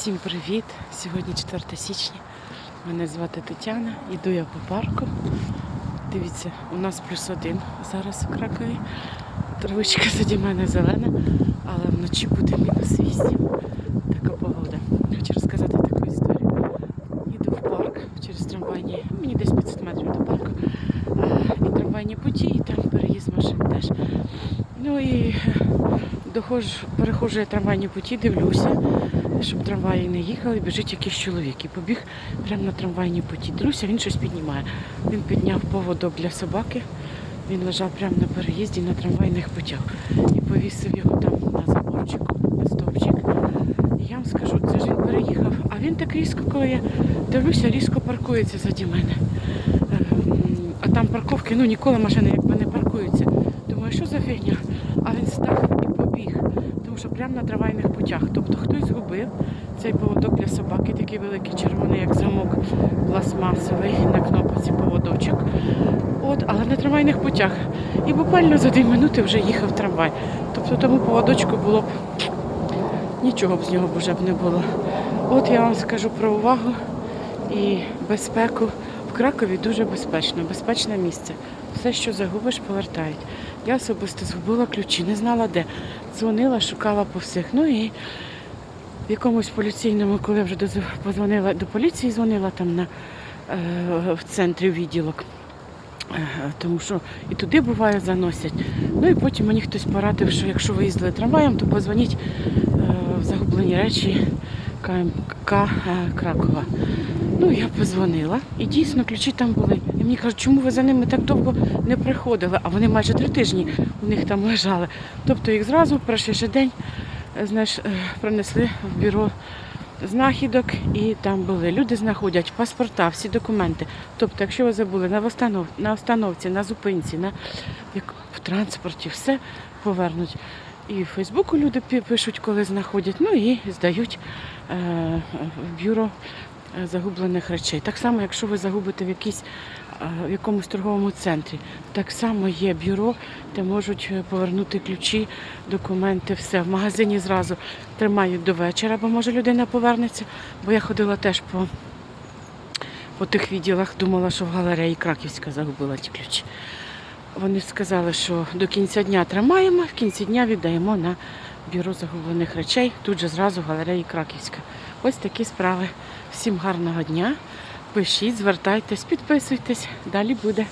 Всім привіт! Сьогодні 4 січня. Мене звати Тетяна. Іду я по парку. Дивіться, у нас плюс один зараз у Кракові. Травичка тоді в мене зелена, але вночі буде мінус 8. Така погода. Хочу розказати таку історію. Іду в парк через трамвайні, мені десь 500 метрів до парку. І трамвайні путі, і там переїзд машин теж. Ну і е, доходжу, переходжу я трамвайні путі, дивлюся, щоб трамваї не їхали, біжить якийсь чоловік і побіг прямо на трамвайні путі. Дивлюся, він щось піднімає. Він підняв поводок для собаки. Він лежав прямо на переїзді на трамвайних путях і повісив його там на заборчику, на стовпчик. І я вам скажу, це ж він переїхав. А він так різко, коли я дивлюся, різко паркується заді мене. Е, А там парковки, ну ніколи машини якби не паркуються. Думаю, що за фігня? А він став і побіг. Тому що прямо на трамвайних путях. Тобто хтось згубив цей поводок для собаки, такий великий червоний, як замок пластмасовий на кнопці поводочок. От, але на трамвайних путях. І буквально за дві минути вже їхав трамвай. Тобто тому поводочку було б нічого б з нього вже б не було. От я вам скажу про увагу і безпеку. Кракові дуже безпечно, безпечне місце. Все, що загубиш, повертають. Я особисто згубила ключі, не знала де. Дзвонила, шукала по всіх. Ну і в якомусь поліційному, коли вже позвонила до поліції, дзвонила там на, е, в центрі відділок. Е, Тому що і туди буває заносять. Ну і потім мені хтось порадив, що якщо ви їздили трамваєм, то позвоніть е, в загублені речі КМК е, Кракова. Ну, я позвонила, і дійсно ключі там були. І мені кажуть, чому ви за ними так довго не приходили? А вони майже три тижні у них там лежали. Тобто їх зразу перший же день е, знаєш, е, принесли в бюро знахідок, і там були. Люди знаходять паспорта, всі документи. Тобто, якщо ви забули на установ, на установці, на зупинці, на як- в транспорті, все повернуть. І в Фейсбуку люди пишуть, коли знаходять, ну і здають е, в бюро загублених речей. Так само, якщо ви загубите в якійсь е, в якомусь торговому центрі, так само є бюро, де можуть е, повернути ключі, документи, все. В магазині зразу тримають до вечора, бо може людина повернеться. Бо я ходила теж по, по тих відділах, думала, що в галереї Краківська загубила ті ключі. Вони сказали, що до кінця дня тримаємо, в кінці дня віддаємо на бюро загублених речей. Тут же зразу галереї Краківська. Ось такі справи. Всім гарного дня. Пишіть, звертайтесь, підписуйтесь. Далі буде.